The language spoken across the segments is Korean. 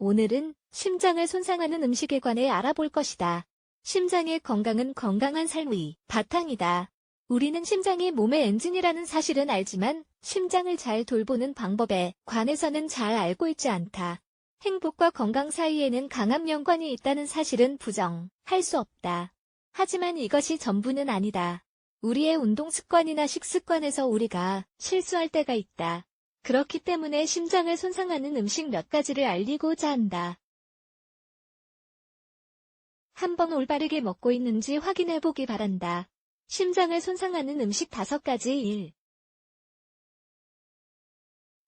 오늘은 심장을 손상하는 음식에 관해 알아볼 것이다. 심장의 건강은 건강한 삶의 바탕이다. 우리는 심장이 몸의 엔진이라는 사실은 알지만 심장을 잘 돌보는 방법에 관해서는 잘 알고 있지 않다. 행복과 건강 사이에는 강한 연관이 있다는 사실은 부정할 수 없다. 하지만 이것이 전부는 아니다. 우리의 운동 습관이나 식습관에서 우리가 실수할 때가 있다. 그렇기 때문에 심장을 손상하는 음식 몇 가지를 알리고자 한다. 한번 올바르게 먹고 있는지 확인해 보기 바란다. 심장을 손상하는 음식 다섯 가지 1.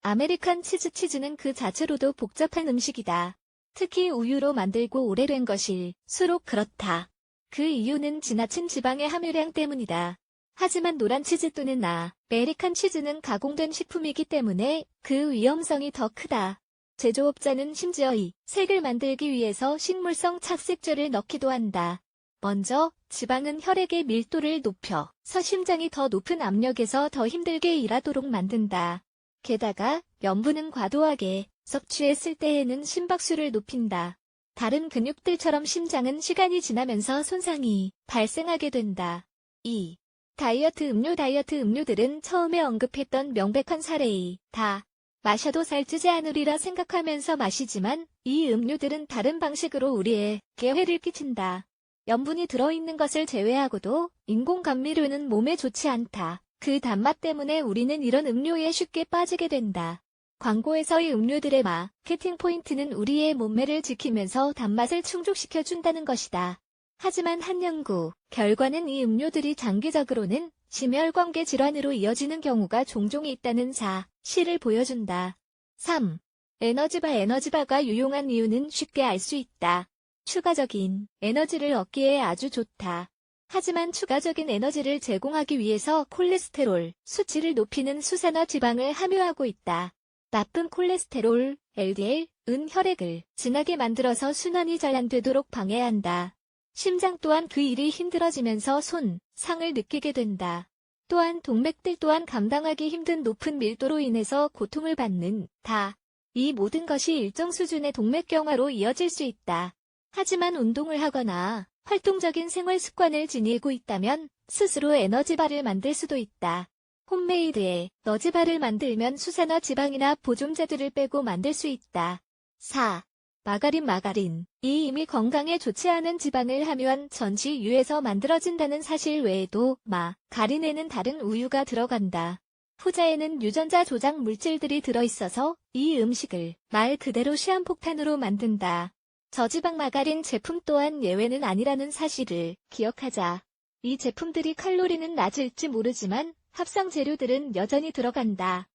아메리칸 치즈 치즈는 그 자체로도 복잡한 음식이다. 특히 우유로 만들고 오래된 것일 수록 그렇다. 그 이유는 지나친 지방의 함유량 때문이다. 하지만 노란 치즈 또는 아, 메리칸 치즈는 가공된 식품이기 때문에 그 위험성이 더 크다. 제조업자는 심지어 이 색을 만들기 위해서 식물성 착색제를 넣기도 한다. 먼저 지방은 혈액의 밀도를 높여 서 심장이 더 높은 압력에서 더 힘들게 일하도록 만든다. 게다가 염분은 과도하게 섭취했을 때에는 심박수를 높인다. 다른 근육들처럼 심장은 시간이 지나면서 손상이 발생하게 된다. 2. 다이어트 음료 다이어트 음료들은 처음에 언급했던 명백한 사례이 다 마셔도 살찌지 않으리라 생각하면서 마시지만 이 음료들은 다른 방식으로 우리에게 해를 끼친다. 염분이 들어있는 것을 제외하고도 인공 감미료는 몸에 좋지 않다. 그 단맛 때문에 우리는 이런 음료에 쉽게 빠지게 된다. 광고에서의 음료들의 마케팅 포인트는 우리의 몸매를 지키면서 단맛을 충족시켜준다는 것이다. 하지만 한 연구 결과는 이 음료들이 장기적으로는 심혈관계 질환으로 이어지는 경우가 종종 있다는 사실을 보여준다. 3. 에너지바 에너지바가 유용한 이유는 쉽게 알 수 있다. 추가적인 에너지를 얻기에 아주 좋다. 하지만 추가적인 에너지를 제공하기 위해서 콜레스테롤 수치를 높이는 수산화 지방을 함유하고 있다. 나쁜 콜레스테롤, LDL, 은 혈액을 진하게 만들어서 순환이 잘 안 되도록 방해한다. 심장 또한 그 일이 힘들어지면서 손, 상을 느끼게 된다. 또한 동맥들 또한 감당하기 힘든 높은 밀도로 인해서 고통을 받는 다. 이 모든 것이 일정 수준의 동맥경화로 이어질 수 있다. 하지만 운동을 하거나 활동적인 생활 습관을 지니고 있다면 스스로 에너지바를 만들 수도 있다. 홈메이드에 너지바를 만들면 수산화 지방이나 보존제들을 빼고 만들 수 있다. 4. 마가린 마가린. 이 이미 건강에 좋지 않은 지방을 함유한 전지유에서 만들어진다는 사실 외에도 마 가린에는 다른 우유가 들어간다. 후자에는 유전자 조작 물질들이 들어있어서 이 음식을 말 그대로 시한폭탄으로 만든다. 저지방 마가린 제품 또한 예외는 아니라는 사실을 기억하자. 이 제품들이 칼로리는 낮을지 모르지만 합성 재료들은 여전히 들어간다.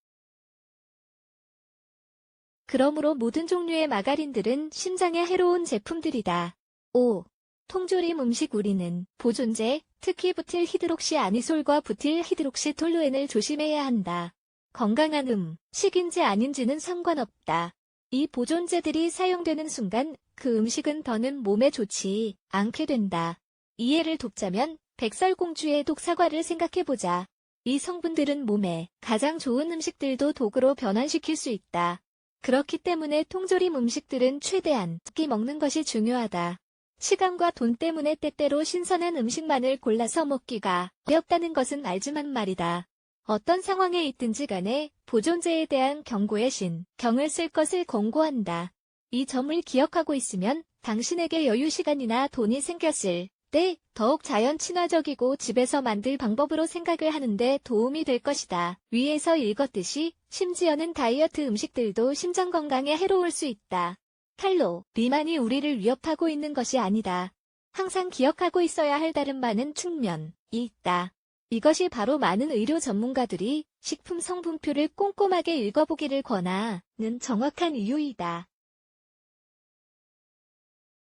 그러므로 모든 종류의 마가린들은 심장에 해로운 제품들이다. 5. 통조림 음식 우리는 보존제, 특히 부틸 히드록시 아니솔과 부틸 히드록시 톨루엔을 조심해야 한다. 건강한 음, 식인지 아닌지는 상관없다. 이 보존제들이 사용되는 순간 그 음식은 더는 몸에 좋지 않게 된다. 이해를 돕자면 백설공주의 독사과를 생각해보자. 이 성분들은 몸에 가장 좋은 음식들도 독으로 변환시킬 수 있다. 그렇기 때문에 통조림 음식들은 최대한 적게 먹는 것이 중요하다. 시간과 돈 때문에 때때로 신선한 음식만을 골라서 먹기가 어렵다는 것은 알지만 말이다. 어떤 상황에 있든지 간에 보존제에 대한 경고의 신, 경을 쓸 것을 권고한다. 이 점을 기억하고 있으면 당신에게 여유 시간이나 돈이 생겼을 때 더욱 자연 친화적이고 집에서 만들 방법으로 생각을 하는데 도움이 될 것이다. 위에서 읽었듯이 심지어는 다이어트 음식들도 심장 건강에 해로울 수 있다. 칼로, 비만이 우리를 위협하고 있는 것이 아니다. 항상 기억하고 있어야 할 다른 많은 측면이 있다. 이것이 바로 많은 의료 전문가들이 식품 성분표를 꼼꼼하게 읽어보기를 권하는 정확한 이유이다.